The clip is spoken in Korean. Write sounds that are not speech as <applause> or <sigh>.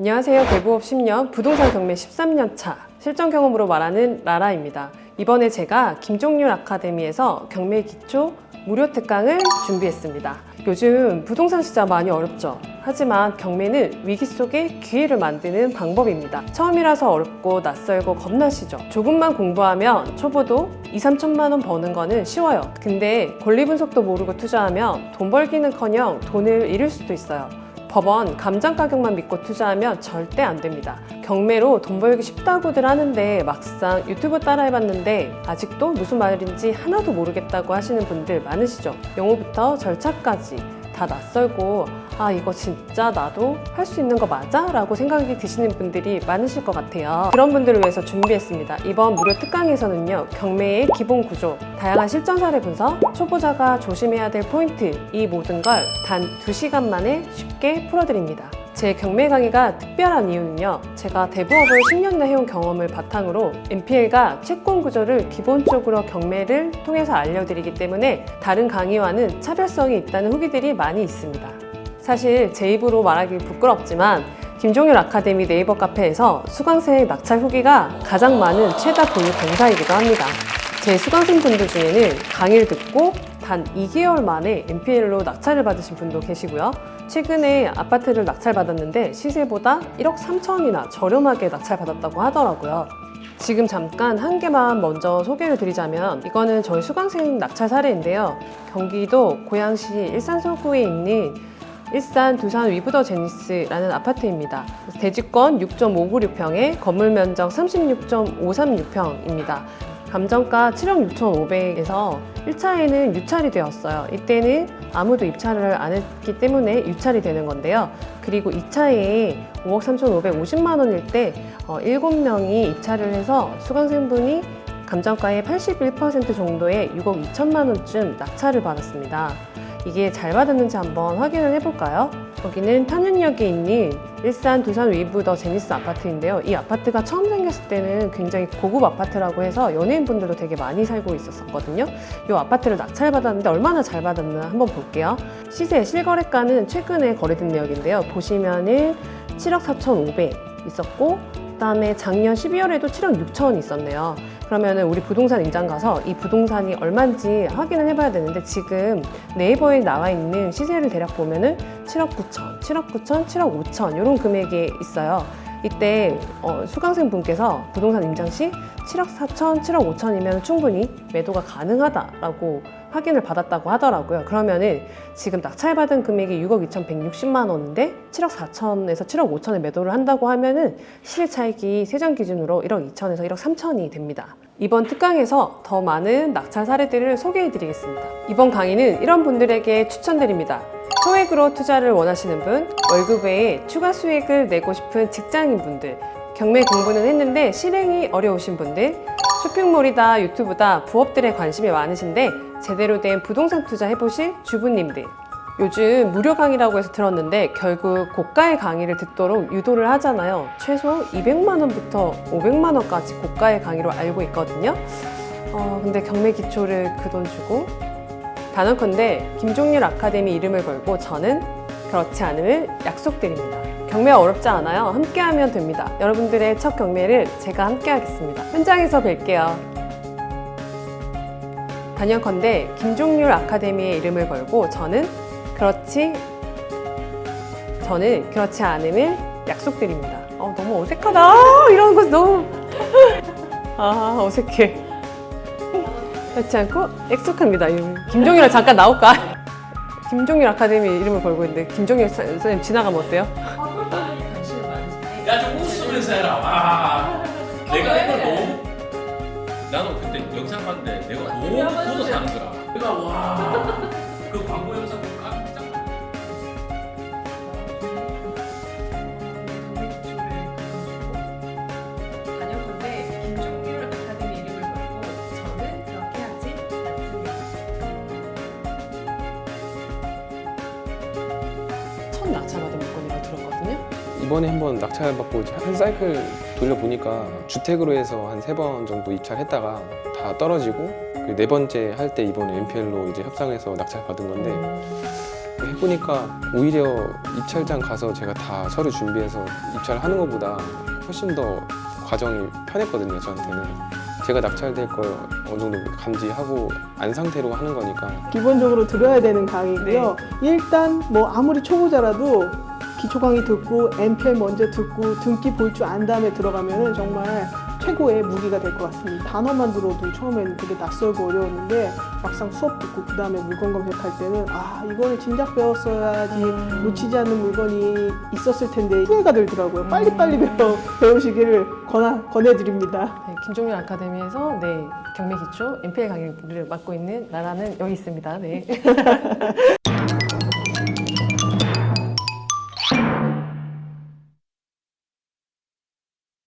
안녕하세요. 대부업 10년, 부동산 경매 13년 차, 실전 경험으로 말하는 라라입니다. 이번에 제가 김종률 아카데미에서 경매 기초 무료 특강을 준비했습니다. 요즘 부동산 시장 많이 어렵죠. 하지만 경매는 위기 속에 기회를 만드는 방법입니다. 처음이라서 어렵고 낯설고 겁나시죠? 조금만 공부하면 초보도 2, 3천만 원 버는 거는 쉬워요. 근데 권리 분석도 모르고 투자하면 돈 벌기는커녕 돈을 잃을 수도 있어요. 법원 감정 가격만 믿고 투자하면 절대 안 됩니다. 경매로 돈 벌기 쉽다고들 하는데 막상 유튜브 따라해봤는데 아직도 무슨 말인지 하나도 모르겠다고 하시는 분들 많으시죠? 용어부터 절차까지 다 낯설고 아 이거 진짜 나도 할 수 있는 거 맞아? 라고 생각이 드시는 분들이 많으실 것 같아요. 그런 분들을 위해서 준비했습니다. 이번 무료 특강에서는요 경매의 기본 구조, 다양한 실전 사례 분석, 초보자가 조심해야 될 포인트 이 모든 걸 단 2시간 만에 쉽게 풀어드립니다. 제 경매 강의가 특별한 이유는요. 제가 대부업을 10년나 해온 경험을 바탕으로 NPL과 채권 구조를 기본적으로 경매를 통해서 알려드리기 때문에 다른 강의와는 차별성이 있다는 후기들이 많이 있습니다. 사실 제 입으로 말하기 부끄럽지만 김종률 아카데미 네이버 카페에서 수강생 낙찰 후기가 가장 많은 최다 보유 강사이기도 합니다. 제 수강생분들 중에는 강의를 듣고 단 2개월 만에 NPL로 낙찰을 받으신 분도 계시고요. 최근에 아파트를 낙찰받았는데 시세보다 1억 3천이나 저렴하게 낙찰받았다고 하더라고요. 지금 잠깐 한 개만 먼저 소개를 드리자면 이거는 저희 수강생 낙찰 사례인데요. 경기도 고양시 일산 서구에 있는 일산 두산 위브더 제니스라는 아파트입니다. 대지권 6.596평에 건물 면적 36.536평입니다. 감정가 7억 6,500에서 1차에는 유찰이 되었어요. 이때는 아무도 입찰을 안 했기 때문에 유찰이 되는 건데요. 그리고 2차에 5억 3,550만 원일 때 어, 7명이 입찰을 해서 수강생분이 감정가의 81% 정도의 6억 2천만 원쯤 낙찰을 받았습니다. 이게 잘 받았는지 한번 확인을 해볼까요? 여기는 탄현역에 있는 일산 두산 위브 더 제니스 아파트인데요. 이 아파트가 처음 생겼을 때는 굉장히 고급 아파트라고 해서 연예인분들도 되게 많이 살고 있었거든요. 이 아파트를 낙찰받았는데 얼마나 잘 받았나 한번 볼게요. 시세 실거래가는 최근에 거래된 내역인데요. 보시면은 7억 4,500 있었고 그다음에 작년 12월에도 7억 6천 있었네요. 그러면은 우리 부동산 인장 가서 이 부동산이 얼마인지 확인을 해봐야 되는데 지금 네이버에 나와 있는 시세를 대략 보면은 7억 9천, 7억 9천, 7억 5천 이런 금액이 있어요. 이때 어, 수강생 분께서 부동산 임장 시 7억 4천, 7억 5천이면 충분히 매도가 가능하다라고 확인을 받았다고 하더라고요. 그러면은 지금 낙찰받은 금액이 6억 2,160만 원인데 7억 4천에서 7억 5천에 매도를 한다고 하면은 시세 차익이 세전 기준으로 1억 2천에서 1억 3천이 됩니다. 이번 특강에서 더 많은 낙찰 사례들을 소개해 드리겠습니다. 이번 강의는 이런 분들에게 추천드립니다. 소액으로 투자를 원하시는 분, 월급 외에 추가 수익을 내고 싶은 직장인 분들, 경매 공부는 했는데 실행이 어려우신 분들, 쇼핑몰이다 유튜브다 부업들에 관심이 많으신데 제대로 된 부동산 투자 해보실 주부님들. 요즘 무료 강의라고 해서 들었는데 결국 고가의 강의를 듣도록 유도를 하잖아요. 최소 200만 원부터 500만 원까지 고가의 강의로 알고 있거든요. 어, 근데 경매 기초를 그 돈 주고 단언컨대 김종률 아카데미 이름을 걸고 저는 그렇지 않음을 약속드립니다. 경매 어렵지 않아요. 함께하면 됩니다. 여러분들의 첫 경매를 제가 함께하겠습니다. 현장에서 뵐게요. 단연컨대 김종률 아카데미의 이름을 걸고 저는 그렇지 저는 그렇지 않음을 약속드립니다. 어, 너무 어색하다. 아, 이런 거 너무 아 어색해. 그렇지 않고 약속합니다. 김종률아 잠깐 나올까? 김종률 아카데미 이름을 걸고 있는데 김종률 사- 선생님 지나가면 어때요? 관심이 많으신데 야좀 웃으면서 해라. 와. 내가 이걸 너무 나도 그때 영상 봤는데 내가 너무 보도 사는 거라. 내가 와. 그 광고 영상 보고. 낙찰받은 물건이라고 들었거든요. 이번에 한번 낙찰 받고 한 사이클 돌려보니까 주택으로 해서 한 세 번 정도 입찰했다가 다 떨어지고 그 네 번째 할 때 이번에 NPL로 이제 협상해서 낙찰 받은 건데 해보니까 오히려 입찰장 가서 제가 다 서류 준비해서 입찰을 하는 것보다 훨씬 더 과정이 편했거든요 저한테는 제가 낙찰될 걸 어느 정도 감지하고 안 상태로 하는 거니까 기본적으로 들어야 되는 강의고요. 일단 뭐 아무리 초보자라도 기초 강의 듣고 MPL 먼저 듣고 등기 볼 줄 안 다음에 들어가면은 정말 최고의 무기가 될 것 같습니다. 단어만 들어도 처음에는 되게 낯설고 어려웠는데 막상 수업 듣고 그 다음에 물건 검색할 때는 아 이거를 진작 배웠어야지 놓치지 않는 물건이 있었을 텐데 후회가 들더라고요. 빨리빨리 배워, 배우시기를 권하, 권해드립니다. 네, 김종률 아카데미에서 네, 경매 기초 MPL 강의를 맡고 있는 나라는 여기 있습니다. 네. <laughs>